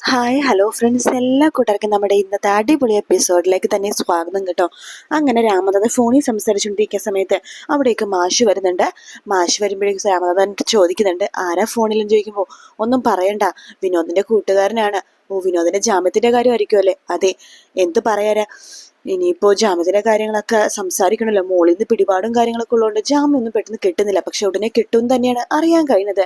Hi hello friends എല്ലാ കൂട്ടർക്കും നമ്മുടെ ഇന്നത്തെ അടിപൊളി എപ്പിസോഡിലേക്ക് തന്നെ സ്വാഗതം കേട്ടോ. അങ്ങനെ രാമനാഥൻ ഫോണിൽ സംസാരിച്ചുകൊണ്ടിരിക്കുന്ന സമയത്ത് അവിടേക്ക് മാഷ് വരുന്നുണ്ട്. മാഷ് വരുമ്പോഴേക്കും രാമനാഥൻ ചോദിക്കുന്നുണ്ട് ആരാ ഫോണിലും ചോദിക്കുമ്പോൾ ഒന്നും പറയണ്ട. വിനോദിന്റെ കൂട്ടുകാരനാണ്. ഓ വിനോദിന്റെ ജാമ്യത്തിന്റെ കാര്യമായിരിക്കും അല്ലേ? അതെ. എന്ത് പറയാനാ? ഇനിയിപ്പോ ജാമ്യത്തിന്റെ കാര്യങ്ങളൊക്കെ സംസാരിക്കണല്ലോ. മോളിൽ നിന്ന് പിടിപാടും കാര്യങ്ങളൊക്കെ ഉള്ളതുകൊണ്ട് ജാമ്യം ഒന്നും പെട്ടെന്ന് കിട്ടുന്നില്ല. പക്ഷെ ഉടനെ കിട്ടും തന്നെയാണ് അറിയാൻ കഴിയുന്നത്.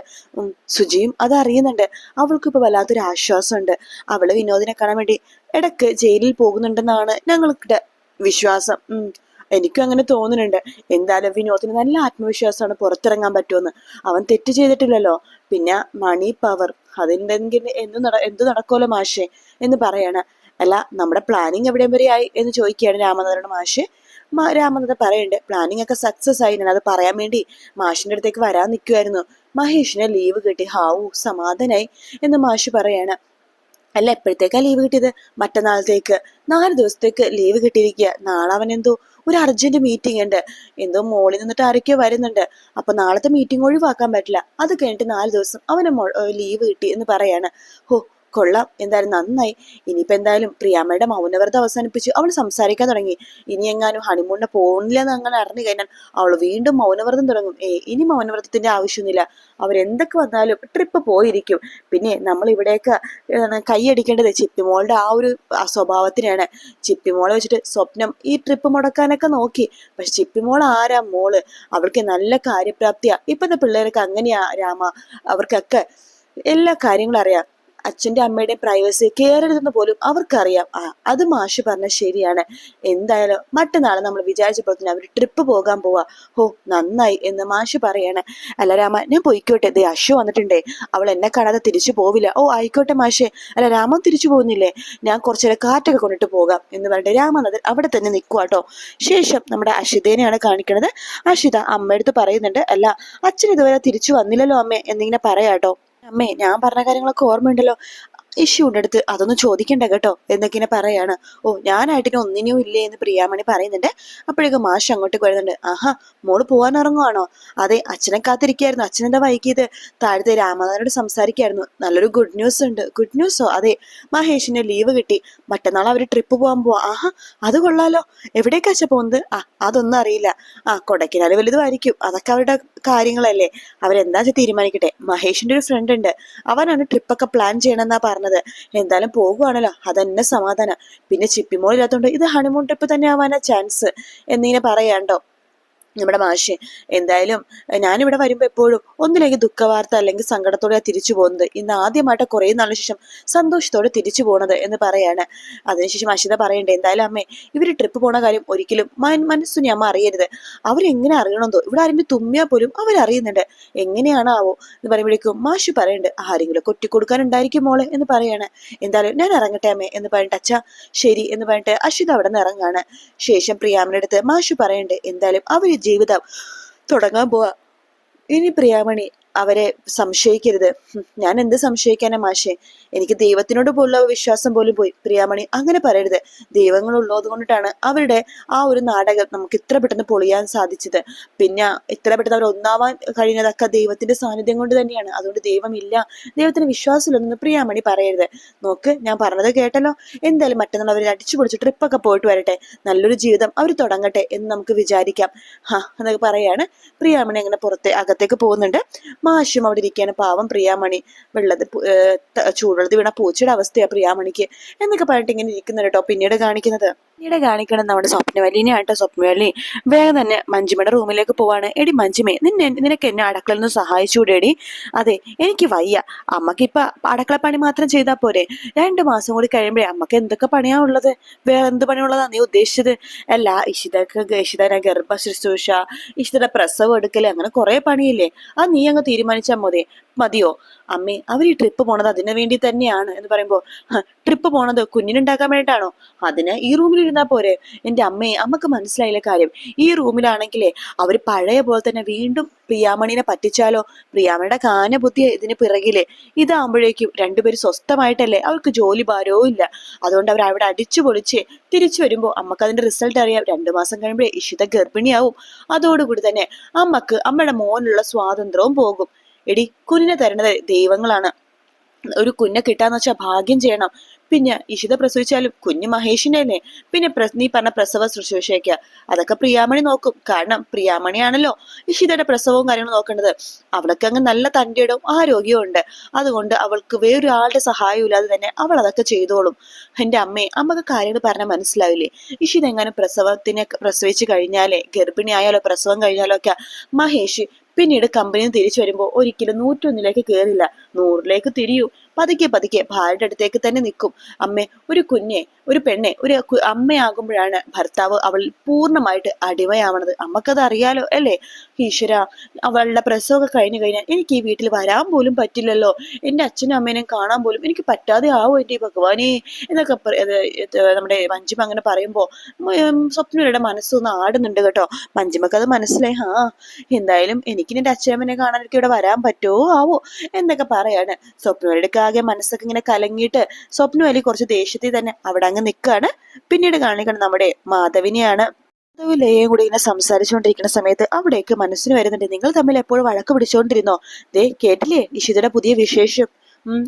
സുജിയും അത് അറിയുന്നുണ്ട്. അവൾക്ക് ഇപ്പൊ വല്ലാത്തൊരു ആശ്വാസമുണ്ട്. അവൾ വിനോദിനെ കാണാൻ വേണ്ടി ഇടയ്ക്ക് ജയിലിൽ പോകുന്നുണ്ടെന്നാണ് ഞങ്ങൾക്കിടെ വിശ്വാസം. എനിക്കും അങ്ങനെ തോന്നുന്നുണ്ട്. എന്തായാലും വിനോദിന് നല്ല ആത്മവിശ്വാസമാണ് പുറത്തിറങ്ങാൻ പറ്റുമെന്ന്. അവൻ തെറ്റ് ചെയ്തിട്ടില്ലല്ലോ. പിന്നെ മണി പവർ അതിണ്ടെങ്കിൽ എന്ത് നട എന്ത് നടക്കുമല്ലോ മാഷെ എന്ന് പറയാണ്. അല്ല നമ്മുടെ പ്ലാനിങ് എവിടെയും വരെ ആയി എന്ന് ചോദിക്കുകയാണ് രാമനാഥനോട് മാഷ്. രാമനാഥ പറയുന്നുണ്ട് പ്ലാനിങ് ഒക്കെ സക്സസ് ആയി ഞാൻ അത് പറയാൻ വേണ്ടി മാഷിന്റെ അടുത്തേക്ക് വരാൻ നിൽക്കുമായിരുന്നു മഹേഷിനെ ലീവ് കിട്ടി ഹാവു സമാധാനായി എന്ന് മാഷ് പറയാണ്. അല്ല എപ്പോഴത്തേക്കാണ് ലീവ് കിട്ടിയത്? മറ്റന്നാളത്തേക്ക് നാല് ദിവസത്തേക്ക് ലീവ് കിട്ടിയിരിക്കുക. നാളെ അവൻ എന്തോ ഒരു അർജന്റ് മീറ്റിംഗ് ഉണ്ട്. എന്തോ മോളിൽ നിന്നിട്ട് ആരൊക്കെയോ വരുന്നുണ്ട്. അപ്പൊ നാളത്തെ മീറ്റിംഗ് ഒഴിവാക്കാൻ പറ്റില്ല. അത് കഴിഞ്ഞിട്ട് നാല് ദിവസം അവന് ലീവ് കിട്ടി എന്ന് പറയാണ്. ഹോ കൊള്ളാം. എന്തായാലും നന്നായി. ഇനിയിപ്പോ എന്തായാലും പ്രിയാമ്മയുടെ മൗനവ്രതം അവസാനിപ്പിച്ച് അവൾ സംസാരിക്കാൻ തുടങ്ങി. ഇനി എങ്ങാനും ഹണിമൂണിന് പോകുന്നില്ലെന്ന് അങ്ങനെ അറിഞ്ഞു കഴിഞ്ഞാൽ അവൾ വീണ്ടും മൗനവ്രതം തുടങ്ങും. ഏ ഇനി മൗനവ്രതത്തിന്റെ ആവശ്യമൊന്നുമില്ല. അവരെന്തൊക്കെ വന്നാലും ട്രിപ്പ് പോയിരിക്കും. പിന്നെ നമ്മൾ ഇവിടെയൊക്കെ കൈയടിക്കേണ്ടത് ചിപ്പിമോളുടെ ആ ഒരു സ്വഭാവത്തിനാണ് ചിപ്പിമോളെ വെച്ചിട്ട് സ്വപ്നം ഈ ട്രിപ്പ് മുടക്കാനൊക്കെ നോക്കി. പക്ഷെ ചിപ്പിമോൾ ആരാ മോൾ? അവൾക്ക് നല്ല കാര്യപ്രാപ്തിയാ. ഇപ്പോഴത്തെ പിള്ളേരൊക്കെ അങ്ങനെയാ രാമ. അവർക്കൊക്കെ എല്ലാ കാര്യങ്ങളും അറിയാം. അച്ഛന്റെ അമ്മയുടെ പ്രൈവസി കയറരുതെന്ന് പോലും അവർക്കറിയാം. ആ അത് മാഷ് പറഞ്ഞ ശരിയാണ്. എന്തായാലും മറ്റന്നാൾ നമ്മൾ വിചാരിച്ചപ്പോൾ തന്നെ അവർ ട്രിപ്പ് പോകാൻ പോവാ. ഹോ നന്നായി എന്ന് മാഷ് പറയാണ്. അല്ല രാമ ഞാൻ പോയിക്കോട്ടെ. ദേ അശു വന്നിട്ടുണ്ടേ. അവൾ എന്നെ കാണാതെ തിരിച്ചു പോവില്ല. ഓ ആയിക്കോട്ടെ മാഷേ. അല്ല രാമൻ തിരിച്ചു പോകുന്നില്ലേ? ഞാൻ കുറച്ചേരം കാറ്റൊക്കെ കൊണ്ടിട്ട് പോകാം എന്ന് പറഞ്ഞിട്ട് രാമനാഥൻ അവിടെ തന്നെ നിൽക്കുക കേട്ടോ ശേഷം നമ്മുടെ അഷിതേനെയാണ് കാണിക്കുന്നത് അഷിത അമ്മയടുത്ത് പറയുന്നുണ്ട്. അല്ല അച്ഛൻ ഇതുവരെ തിരിച്ചു വന്നില്ലല്ലോ അമ്മേ എന്നിങ്ങനെ പറയാട്ടോ അമ്മേ ഞാൻ പറഞ്ഞ കാര്യങ്ങളൊക്കെ ഓർമ്മയുണ്ടല്ലോ. ഇഷ്യൂ ഉണ്ടെടുത്ത് അതൊന്നും ചോദിക്കണ്ട കേട്ടോ. എന്നൊക്കെ ഇങ്ങനെ പറയാണ്. ഓ ഞാനായിട്ടിന് ഒന്നിനും ഇല്ലേ എന്ന് പ്രിയാമണി പറയുന്നുണ്ട്. അപ്പോഴേക്കും മാഷ് അങ്ങോട്ടേക്ക് വരുന്നുണ്ട് ആഹാ മോൾ പോകാൻ ഇറങ്ങുവാണോ അതെ അച്ഛനെ കാത്തിരിക്കായിരുന്നു അച്ഛൻ എന്താ വൈകിയത്? താഴത്തെ രാമനാഥനോട് സംസാരിക്കായിരുന്നു നല്ലൊരു ഗുഡ് ന്യൂസ് ഉണ്ട്. ഗുഡ് ന്യൂസോ അതെ മഹേഷിന് ലീവ് കിട്ടി. മറ്റന്നാൾ അവർ ട്രിപ്പ് പോകാൻ പോവാ. ആഹാ അത് കൊള്ളാലോ. എവിടേക്കാച്ച പോകുന്നത് ആ അതൊന്നും അറിയില്ല. ആ കൊടക്കിനാൽ വലുതുമായിരിക്കും. അതൊക്കെ അവരുടെ കാര്യങ്ങളല്ലേ? അവരെന്താ വെച്ചാൽ തീരുമാനിക്കട്ടെ? മഹേഷിന്റെ ഒരു ഫ്രണ്ട് ഉണ്ട്. അവനാണ് ട്രിപ്പൊക്കെ പ്ലാൻ ചെയ്യണമെന്നാ പറഞ്ഞത്. എന്തായാലും പോകുവാണല്ലോ. അതന്നെ സമാധാനം. പിന്നെ ചിപ്പിമോളില്ലാത്തോണ്ട് ഇത് ഹണിമൂൺ ട്രിപ്പ് തന്നെ ആവാനാ ചാൻസ് എന്നിങ്ങനെ പറയാണ്ടോ നമ്മുടെ മാഷി. എന്തായാലും ഞാനിവിടെ വരുമ്പോൾ എപ്പോഴും ഒന്നില്ലെങ്കിൽ ദുഃഖവാർത്ത അല്ലെങ്കിൽ സങ്കടത്തോടെ തിരിച്ചു പോകുന്നത്. ഇന്ന് ആദ്യമായിട്ട് കുറേ നാളിന് ശേഷം സന്തോഷത്തോടെ തിരിച്ചു പോണത് എന്ന് പറയാണ്. അതിനുശേഷം അശിത പറയണ്ടേ എന്തായാലും അമ്മേ ഇവർ ട്രിപ്പ് പോണ കാര്യം ഒരിക്കലും മനസ്സിനെ അമ്മ അറിയരുത്. അവരെങ്ങനെ അറിയണമെന്നോ ഇവിടെ ആരെങ്കിലും തുമ്മിയാൽ പോലും അവരറിയുന്നുണ്ട്. എങ്ങനെയാണാവോ എന്ന് പറയുമ്പോഴേക്കും മാഷി പറയണ്ട് ആരെങ്കിലും കൊട്ടി കൊടുക്കാനുണ്ടായിരിക്കും മോളെ എന്ന് പറയാണ്. എന്തായാലും ഞാൻ ഇറങ്ങട്ടെ അമ്മേ എന്ന് പറഞ്ഞിട്ട് അച്ഛ ശരി എന്ന് പറഞ്ഞിട്ട് അശിത അവിടെ നിന്ന് ഇറങ്ങാണ്. ശേഷം പ്രിയാമിനടുത്ത് മാഷു പറയുന്നുണ്ട് എന്തായാലും അവർ ജീവിതം തുടങ്ങാൻ പോവാ. ഇനി പ്രിയാമണി അവരെ സംശയിക്കരുത്. ഞാൻ എന്ത് സംശയിക്കാനാ മാഷെ? എനിക്ക് ദൈവത്തിനോട് പോലുള്ള വിശ്വാസം പോലും പോയി. പ്രിയാമണി അങ്ങനെ പറയരുത്. ദൈവങ്ങൾ ഉള്ളത് കൊണ്ടിട്ടാണ് അവരുടെ ആ ഒരു നാടകം നമുക്ക് ഇത്ര പെട്ടെന്ന് പൊളിയാൻ സാധിച്ചത്. പിന്നെ ഇത്ര പെട്ടെന്ന് അവർ ഒന്നാവാൻ കഴിഞ്ഞതൊക്കെ ദൈവത്തിന്റെ സാന്നിധ്യം കൊണ്ട് തന്നെയാണ്. അതുകൊണ്ട് ദൈവമില്ല. ദൈവത്തിന് വിശ്വാസമില്ലെന്ന് പ്രിയാമണി പറയരുത്. നോക്ക് ഞാൻ പറഞ്ഞത് കേട്ടല്ലോ. എന്തായാലും മറ്റന്നാൾ അവർ അടിച്ചു പൊളിച്ച് ട്രിപ്പൊക്കെ പോയിട്ട് വരട്ടെ. നല്ലൊരു ജീവിതം അവർ തുടങ്ങട്ടെ എന്ന് നമുക്ക് വിചാരിക്കാം. ഹാ എന്നൊക്കെ പറയാണ്. പ്രിയാമണി അങ്ങനെ പുറത്തെ അകത്തേക്ക് പോകുന്നുണ്ട്. മാഷും അവിടെ ഇരിക്കുകയാണ്. പാവം പ്രിയാമണി വെള്ളത് ചൂടുവെള്ളത്തിൽ വീണ പൂച്ചയുടെ അവസ്ഥയാണ് പ്രിയാമണിക്ക് എന്നൊക്കെ പറഞ്ഞിട്ട് ഇങ്ങനെ ഇരിക്കുന്നുണ്ട് കേട്ടോ പിന്നീട് കാണിക്കുന്നത്. പിന്നീട് കാണിക്കണം നമ്മുടെ സ്വപ്നവല്ലിനെ ആട്ടോ സ്വപ്നവല്ലി വേഗം തന്നെ മഞ്ജിമയുടെ റൂമിലേക്ക് പോവാണ്. എടി മഞ്ജിമേ നിന്നെ നിനക്ക് എന്നെ അടുക്കളയിൽ നിന്ന് സഹായിച്ചൂടേടി. അതെ എനിക്ക് വയ്യ. അമ്മയ്ക്ക് ഇപ്പൊ അടുക്കള പണി മാത്രം ചെയ്താൽ പോരെ. രണ്ടു മാസം കൂടി കഴിയുമ്പോഴേ അമ്മയ്ക്ക് എന്തൊക്കെ പണിയാ ഉള്ളത്? വേറെ എന്ത് പണിയുള്ളതാ നീ ഉദ്ദേശിച്ചത്? അല്ല ഇഷിതക്ക് ഇഷിതനെ ഗർഭ ശുശ്രൂഷ ഇഷിതയുടെ പ്രസവം എടുക്കൽ അങ്ങനെ കുറെ പണിയില്ലേ? അത് നീ അങ്ങ് തീരുമാനിച്ചാൽ മതി. മതിയോ? അമ്മേ അവർ ഈ ട്രിപ്പ് പോണത് അതിനു വേണ്ടി തന്നെയാണ് എന്ന് പറയുമ്പോൾ ട്രിപ്പ് പോണത് കുഞ്ഞിനുണ്ടാക്കാൻ വേണ്ടിയിട്ടാണോ? അതിന് ഈ റൂമിൽ ഇരുന്നാ പോരെ. എന്റെ അമ്മയെ അമ്മയ്ക്ക് മനസ്സിലായില്ല കാര്യം. ഈ റൂമിലാണെങ്കിലേ അവർ പഴയ പോലെ തന്നെ വീണ്ടും പ്രിയാമണിനെ പറ്റിച്ചാലോ? പ്രിയാമണിയുടെ കാന ബുദ്ധി ഇതിന് പിറകിൽ. ഇതാകുമ്പോഴേക്കും രണ്ടുപേരും സ്വസ്ഥമായിട്ടല്ലേ? അവർക്ക് ജോലി ഭാരവും ഇല്ല. അതുകൊണ്ട് അവർ അവിടെ അടിച്ചു പൊളിച്ച് തിരിച്ചു വരുമ്പോൾ അമ്മയ്ക്ക് അതിന്റെ റിസൾട്ട് അറിയാം. രണ്ടു മാസം കഴിയുമ്പോഴേ ഇഷിത ഗർഭിണിയാവും. അതോടുകൂടി തന്നെ അമ്മയ്ക്ക് അമ്മയുടെ മോനുള്ള സ്വാതന്ത്ര്യവും പോകും. എടി കുഞ്ഞിനെ തരുന്നത് ദൈവങ്ങളാണ്. ഒരു കുഞ്ഞെ കിട്ടാന്ന് വെച്ചാൽ ഭാഗ്യം ചെയ്യണം. പിന്നെ ഇഷിത പ്രസവിച്ചാലും കുഞ്ഞ് മഹേഷിന്റെ പിന്നെ നീ പറഞ്ഞ പ്രസവ ശുശ്രൂഷയൊക്കെ. അതൊക്കെ പ്രിയാമണി നോക്കും. കാരണം പ്രിയാമണിയാണല്ലോ ഇഷിതയുടെ പ്രസവവും കാര്യങ്ങളും നോക്കേണ്ടത്. അവൾക്ക് അങ്ങ് നല്ല തന്റെയിടവും ആരോഗ്യവും ഉണ്ട്. അതുകൊണ്ട് അവൾക്ക് വേറൊരാളുടെ സഹായം ഇല്ലാതെ തന്നെ അവൾ അതൊക്കെ ചെയ്തോളും. എന്റെ അമ്മയെ അമ്മയ്ക്ക് കാര്യങ്ങൾ പറഞ്ഞാൽ മനസ്സിലാവില്ലേ? ഇഷിത എങ്ങനെ പ്രസവത്തിനെ പ്രസവിച്ചു കഴിഞ്ഞാലേ ഗർഭിണിയായാലോ പ്രസവം കഴിഞ്ഞാലോ ഒക്കെ മഹേഷ് പിന്നീട് കമ്പനിയിൽ തിരിച്ചു വരുമ്പോൾ ഒരിക്കലും നൂറ്റൊന്നിലേക്ക് കയറില്ല നൂറിലേക്ക് തിരിയൂ. പതുക്കെ പതുക്കെ ഭാര്യയുടെ അടുത്തേക്ക് തന്നെ നിൽക്കും. അമ്മ ഒരു കുഞ്ഞെ ഒരു പെണ്ണെ ഒരു അമ്മയാകുമ്പോഴാണ് ഭർത്താവ് അവൾ പൂർണമായിട്ട് അടിമയാവണത്. അമ്മക്കത് അറിയാലോ അല്ലേ? ഈശ്വര അവളുടെ പ്രസവമൊക്കെ കഴിഞ്ഞു കഴിഞ്ഞാൽ എനിക്ക് ഈ വീട്ടിൽ വരാൻ പോലും പറ്റില്ലല്ലോ. എന്റെ അച്ഛനും അമ്മേനെയും കാണാൻ പോലും എനിക്ക് പറ്റാതെ ആവോ എന്റെ ഭഗവാനെ എന്നൊക്കെ നമ്മുടെ മഞ്ജിമ അങ്ങനെ പറയുമ്പോൾ സ്വപ്നയുടെ മനസ്സൊന്ന് ആടുന്നുണ്ട് കേട്ടോ. മഞ്ജിമക്കത് മനസ്സിലായി ആ എന്തായാലും എനിക്ക് എന്റെ അച്ഛനമ്മനെ കാണാൻ എനിക്ക് ഇവിടെ വരാൻ പറ്റുമോ ആവോ എന്നൊക്കെ പറയാണ്. സ്വപ്നവലിയുടെ ആകെ മനസ്സൊക്കെ ഇങ്ങനെ കലങ്ങിയിട്ട് സ്വപ്നവലി കുറച്ച് ദേഷ്യത്തിൽ തന്നെ അവിടെ അങ്ങ് നിൽക്കുകയാണ്. പിന്നീട് കാണിക്കണം നമ്മുടെ മാധവിനെയാണ്. മാധവ് ലയയും കൂടി ഇങ്ങനെ സംസാരിച്ചുകൊണ്ടിരിക്കുന്ന സമയത്ത് അവിടേക്ക് മനസ്സിന് വരുന്നുണ്ട് നിങ്ങൾ തമ്മിൽ എപ്പോഴും വഴക്ക് പിടിച്ചുകൊണ്ടിരുന്നോ? ദേ കേട്ടില്ലേ? ഇഷിതയുടെ പുതിയ വിശേഷം.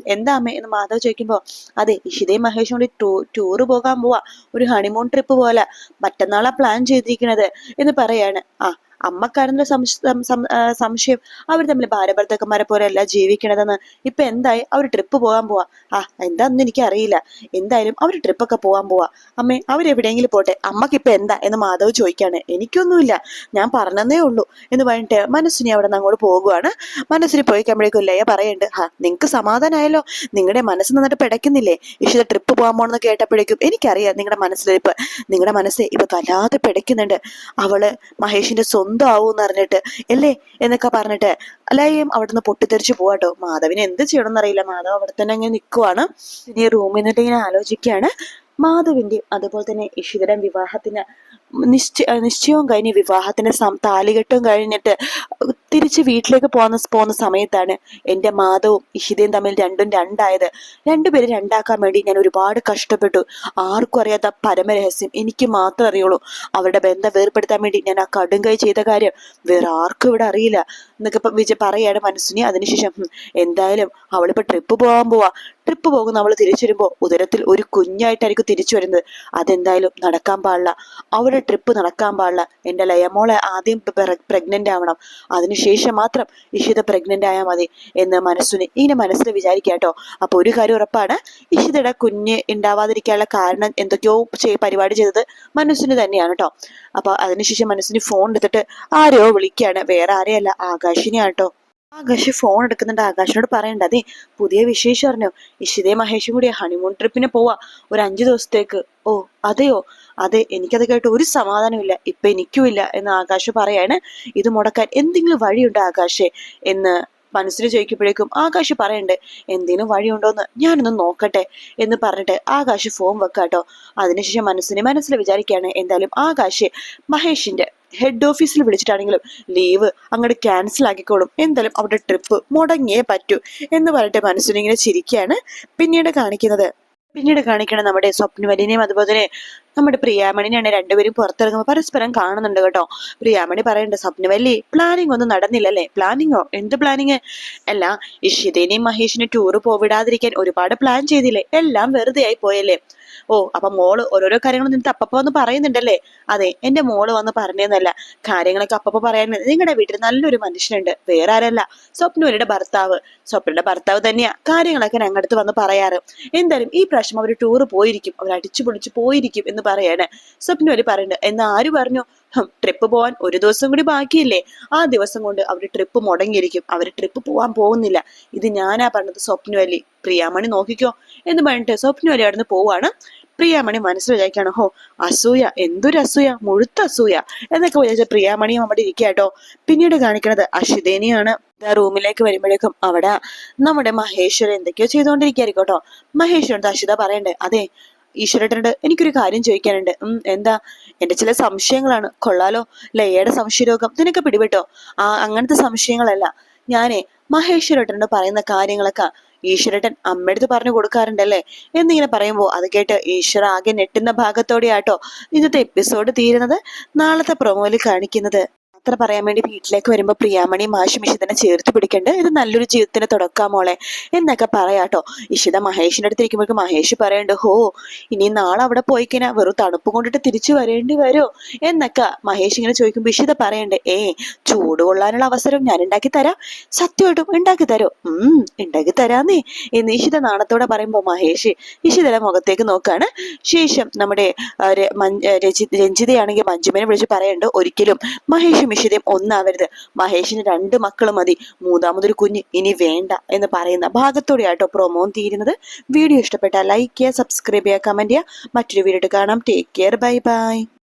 എന്താ അമ്മേ? എന്ന് മാധവ് ചോദിക്കുമ്പോ അതെ ഇഷിതയും മഹേഷും കൂടി ടൂ ടൂറ് പോകാൻ പോവാ. ഒരു ഹണിമൂൺ ട്രിപ്പ് പോലെ. മറ്റന്നാളാ പ്ലാൻ ചെയ്തിരിക്കുന്നത്. എന്ന് പറയാണ്. ആ ആ, സംശയം. അവർ തമ്മിൽ ഭാരഭർത്തക്കന്മാരെ പോലെ അല്ല ജീവിക്കണതെന്ന്. ഇപ്പൊ എന്തായി? അവർ ട്രിപ്പ് പോകാൻ പോവാ. ആ എന്താന്ന് എനിക്ക് അറിയില്ല എന്തായാലും അവർ ട്രിപ്പൊക്കെ പോകാൻ പോവാ. അമ്മേ അവരെവിടെയെങ്കിലും പോട്ടെ. അമ്മയ്ക്ക് ഇപ്പൊ എന്താ എന്ന് മാധവ് ചോദിക്കാണ്. എനിക്കൊന്നുമില്ല. ഞാൻ പറഞ്ഞതേ ഉള്ളൂ എന്ന് പറഞ്ഞിട്ട് മനസ്സിനെ അവിടെ നിന്ന് അങ്ങോട്ട് പോകുവാണ്. മനസ്സിന് പോയി കഴിയുമ്പോഴേക്കും ലയ പറയുന്നുണ്ട് ഹാ നിങ്ങക്ക് സമാധാനമായല്ലോ നിങ്ങളുടെ മനസ്സ് നന്നിട്ട് പിടയ്ക്കുന്നില്ലേ? ഇഷ്ട ട്രിപ്പ് പോകാൻ പോണെന്ന് കേട്ടപ്പോഴേക്കും എനിക്കറിയാം നിങ്ങളുടെ മനസ്സിലിരിപ്പ്. നിങ്ങളുടെ മനസ്സ് ഇപ്പൊ വല്ലാതെ പിടയ്ക്കുന്നുണ്ട്. അവൾ മഹേഷിന്റെ സ്വന്തം ആവൂന്ന് അറിഞ്ഞിട്ട് അല്ലേ? എന്നൊക്കെ പറഞ്ഞിട്ട് ലയം അവിടുന്ന് പൊട്ടിത്തെറിച്ച് പോവാട്ടോ മാധവിനെ എന്ത് ചെയ്യണം എന്നറിയില്ല മാധവ് അവിടെ തന്നെ അങ്ങനെ നിൽക്കുവാണ് ഇനി റൂമിൽ നിന്നിട്ട് ഇങ്ങനെ ആലോചിക്കുകയാണ്. മാധവിന്റെയും അതുപോലെ തന്നെ ഇഷിതയുടെ വിവാഹത്തിന് നിശ്ചയ നിശ്ചയവും കഴിഞ്ഞ് വിവാഹത്തിന്റെ സം താലികെട്ടും കഴിഞ്ഞിട്ട് തിരിച്ച് വീട്ടിലേക്ക് പോകുന്ന പോകുന്ന സമയത്താണ് എന്റെ മാധവും ഇഷിതയും തമ്മിൽ രണ്ടും രണ്ടായത്. രണ്ടുപേരും രണ്ടാക്കാൻ വേണ്ടി ഞാൻ ഒരുപാട് കഷ്ടപ്പെട്ടു. ആർക്കും അറിയാത്ത പരമരഹസ്യം എനിക്ക് മാത്രം അറിയുള്ളൂ. അവരുടെ ബന്ധം വേർപ്പെടുത്താൻ വേണ്ടി ഞാൻ ആ കടുങ്കൈ ചെയ്ത കാര്യം വേറെ ആർക്കും ഇവിടെ അറിയില്ല. എന്നൊക്കെ വിജയ പറയാണ് മനസ്സിനെ. അതിനുശേഷം എന്തായാലും അവളിപ്പോ ട്രിപ്പ് പോകാൻ പോവാ. ട്രിപ്പ് പോകുന്ന അവൾ തിരിച്ചു വരുമ്പോൾ ഉദരത്തിൽ ഒരു കുഞ്ഞായിട്ടായിരിക്കും തിരിച്ചു വരുന്നത്. അതെന്തായാലും നടക്കാൻ പാടില്ല. അവളുടെ ട്രിപ്പ് നടക്കാൻ പാടില്ല. എന്റെ ലയമോളെ ആദ്യം പ്രഗ്നന്റ് ആവണം. അതിനുശേഷം മാത്രം ഇഷിത പ്രഗ്നന്റ് ആയാൽ മതി എന്ന് മനസ്സിന് ഇങ്ങനെ മനസ്സിൽ വിചാരിക്കാട്ടോ അപ്പോൾ ഒരു കാര്യം ഉറപ്പാണ് ഇഷിതയുടെ കുഞ്ഞ് ഉണ്ടാവാതിരിക്കാനുള്ള കാരണം എന്തൊക്കെയോ പരിപാടി ചെയ്തത് മനസ്സിന് തന്നെയാണ് കേട്ടോ. അപ്പോൾ അതിനുശേഷം മനസ്സിന് ഫോൺ എടുത്തിട്ട് ആരെയോ വിളിക്കുകയാണ് വേറെ ആരെയല്ല ആകാശിനെയാണ് കേട്ടോ. ആകാശ് ഫോൺ എടുക്കുന്നുണ്ട്. ആകാശിനോട് പറയണ്ട അതെ പുതിയ വിശേഷം അറിഞ്ഞോ? ഇഷിതേ മഹേഷും കൂടി ഹണിമൂൺ ട്രിപ്പിന് പോവാ. ഒരു അഞ്ചു ദിവസത്തേക്ക്. ഓ അതെയോ? അതെ എനിക്കത് കേട്ട് ഒരു സമാധാനമില്ല ഇപ്പൊ എനിക്കുമില്ല എന്ന് ആകാശ് പറയാണ്. ഇത് മുടക്കാൻ എന്തെങ്കിലും വഴിയുണ്ടോ ആകാശേ? എന്ന് മനസ്സിന് ചോദിക്കുമ്പോഴേക്കും ആകാശ് പറയണ്ടേ എന്തെങ്കിലും വഴിയുണ്ടോന്ന് ഞാനൊന്ന് നോക്കട്ടെ എന്ന് പറഞ്ഞിട്ട് ആകാശ് ഫോം വെക്കാട്ടോ. അതിനുശേഷം മനസ്സിന് മനസ്സിൽ വിചാരിക്കുകയാണ് എന്തായാലും ആകാശ് മഹേഷിന്റെ ഹെഡ് ഓഫീസിൽ വിളിച്ചിട്ടാണെങ്കിലും ലീവ് അങ്ങോട്ട് ക്യാൻസൽ ആക്കിക്കോളും. എന്തായാലും അവിടെ ട്രിപ്പ് മുടങ്ങിയേ പറ്റൂ എന്ന് പറഞ്ഞിട്ട് മനസ്സിനിങ്ങനെ ചിരിക്കുകയാണ് പിന്നീട് കാണിക്കുന്നത്. പിന്നീട് കാണിക്കണം നമ്മുടെ സ്വപ്നവലിനെയും അതുപോലെ നമ്മുടെ പ്രിയാമണിനെയാണ് രണ്ടുപേരും പുറത്തിറങ്ങുമ്പോൾ പരസ്പരം കാണുന്നുണ്ട് കേട്ടോ. പ്രിയാമണി പറയുന്നുണ്ട് സ്വപ്നവല്ലി പ്ലാനിങ് ഒന്നും നടന്നില്ലല്ലേ? പ്ലാനിങ്ങോ എന്ത് പ്ലാനിങ് അല്ല ഇഷിതേനെയും മഹേഷിനെ ടൂറ് പോവിടാതിരിക്കാൻ ഒരുപാട് പ്ലാൻ ചെയ്തില്ലേ? എല്ലാം വെറുതെ ആയി പോയല്ലേ? ഓ അപ്പൊ മോൾ ഓരോരോ കാര്യങ്ങൾ നിന്നിട്ട് അപ്പപ്പ വന്ന് പറയുന്നുണ്ടല്ലേ? അതെ എന്റെ മോൾ വന്ന് പറഞ്ഞതെന്നല്ല. കാര്യങ്ങളൊക്കെ അപ്പപ്പ പറയാൻ നിങ്ങളുടെ വീട്ടിൽ നല്ലൊരു മനുഷ്യനുണ്ട്. വേറെ ആരല്ല. സ്വപ്നവലിയുടെ ഭർത്താവ്. സ്വപ്നയുടെ ഭർത്താവ് തന്നെയാ കാര്യങ്ങളൊക്കെ ഞങ്ങളുടെ അടുത്ത് വന്ന് പറയാറ്. എന്തായാലും ഈ പ്രാവശ്യം അവർ ടൂറ് പോയിരിക്കും. അവർ അടിച്ചു പൊളിച്ച് പോയിരിക്കും എന്ന് പറയാണ്. സ്വപ്നവലി പറയുന്നുണ്ട്. എന്ന് ആര് പറഞ്ഞു? ട്രിപ്പ് പോവാൻ ഒരു ദിവസം കൂടി ബാക്കിയില്ലേ? ആ ദിവസം കൊണ്ട് അവർ ട്രിപ്പ് മുടങ്ങിയിരിക്കും. അവർ ട്രിപ്പ് പോകാൻ പോകുന്നില്ല. ഇത് ഞാനാ പറഞ്ഞത് സ്വപ്നവലി പ്രിയാമണി നോക്കിക്കോ എന്ന് പറഞ്ഞിട്ട് സ്വപ്നവലി അവിടുന്ന് പോവാണ്. പ്രിയാമണി മനസ്സിൽ വിചാരിക്കാണ് ഹോ അസൂയ. എന്തൊരു അസൂയ. മുഴുത്ത അസൂയ. എന്നൊക്കെ വിചാരിച്ച പ്രിയാമണിയും അവിടെ ഇരിക്കാട്ടോ പിന്നീട് കാണിക്കുന്നത് അശ്വതേനിയാണ്. റൂമിലേക്ക് വരുമ്പോഴേക്കും അവിടെ നമ്മുടെ മഹേശ്വരൻ എന്തൊക്കെയോ ചെയ്തുകൊണ്ടിരിക്കുകയായിരിക്കും കേട്ടോ. മഹേശ്വരൻ അഷിത പറയണ്ടേ അതെ ഈശ്വരേട്ടനോട് എനിക്കൊരു കാര്യം ചോദിക്കാനുണ്ട്. ഉം എന്താ? എന്റെ ചില സംശയങ്ങളാണ്. കൊള്ളാലോ. ലയയുടെ സംശയരോഗം. നിനക്ക് പിടിപെട്ടോ? ആ അങ്ങനത്തെ സംശയങ്ങളല്ല. ഞാനേ മഹേശ്വരേട്ടനോട് പറയുന്ന കാര്യങ്ങളൊക്കെ ഈശ്വരേട്ടൻ അമ്മയടുത്ത് പറഞ്ഞു കൊടുക്കാറുണ്ടല്ലേ? എന്നിങ്ങനെ പറയുമ്പോൾ അത് കേട്ട് ഈശ്വര ആകെ ഞെട്ടുന്ന ഭാഗത്തോടെയാട്ടോ ഇന്നത്തെ എപ്പിസോഡ് തീരുന്നത്. നാളത്തെ പ്രൊമോയിൽ കാണിക്കുന്നത്. യാത്ര പറയാൻ വേണ്ടി വീട്ടിലേക്ക് വരുമ്പോൾ പ്രിയാമണി മാഷും ഇഷിതനെ ചേർത്ത് പിടിക്കണ്ട്. ഇത് നല്ലൊരു ജീവിതത്തിന് തുടക്കാം മോളെ. എന്നൊക്കെ പറയാട്ടോ. ഇഷിത മഹേഷിന്റെ അടുത്ത് ഇരിക്കുമ്പോഴേക്കും മഹേഷ് പറയണ്ട് ഹോ ഇനി നാളെ അവിടെ പോയി വെറും തണുപ്പ് കൊണ്ടിട്ട് തിരിച്ചു വരേണ്ടി വരുമോ എന്നൊക്കെ മഹേഷ് ഇങ്ങനെ ചോദിക്കുമ്പോൾ ഇഷിത പറയണ്ട് ഏ ചൂട് കൊള്ളാനുള്ള അവസരം ഞാൻ ഉണ്ടാക്കി തരാം. സത്യമായിട്ടും ഉണ്ടാക്കി തരോ. ഉം ഉണ്ടാക്കി തരാന്നേ. എന്ന് ഇഷിത നാണത്തോടെ പറയുമ്പോൾ മഹേഷ് ഇഷിതയുടെ മുഖത്തേക്ക് നോക്കാണ്. ശേഷം നമ്മുടെ രഞ്ജിതയാണെങ്കിൽ മഞ്ജുമനെ വിളിച്ച് പറയണ്ട് ഒരിക്കലും മഹേഷും ഇഷിതയും ഒന്നാവരുത്. മഹേഷിന് രണ്ട് മക്കൾ മതി. മൂന്നാമതൊരു കുഞ്ഞ് ഇനി വേണ്ട എന്ന് പറയുന്ന ഭാഗത്തോടെ ഭാഗത്തോടെയാട്ടോ പ്രൊമോ തീരുന്നത്. വീഡിയോ ഇഷ്ടപ്പെട്ടാൽ ലൈക്ക് ചെയ്യുക സബ്സ്ക്രൈബ് ചെയ്യുക കമന്റ് ചെയ്യുക. മറ്റൊരു വീഡിയോ കാണാം. Take care bye bye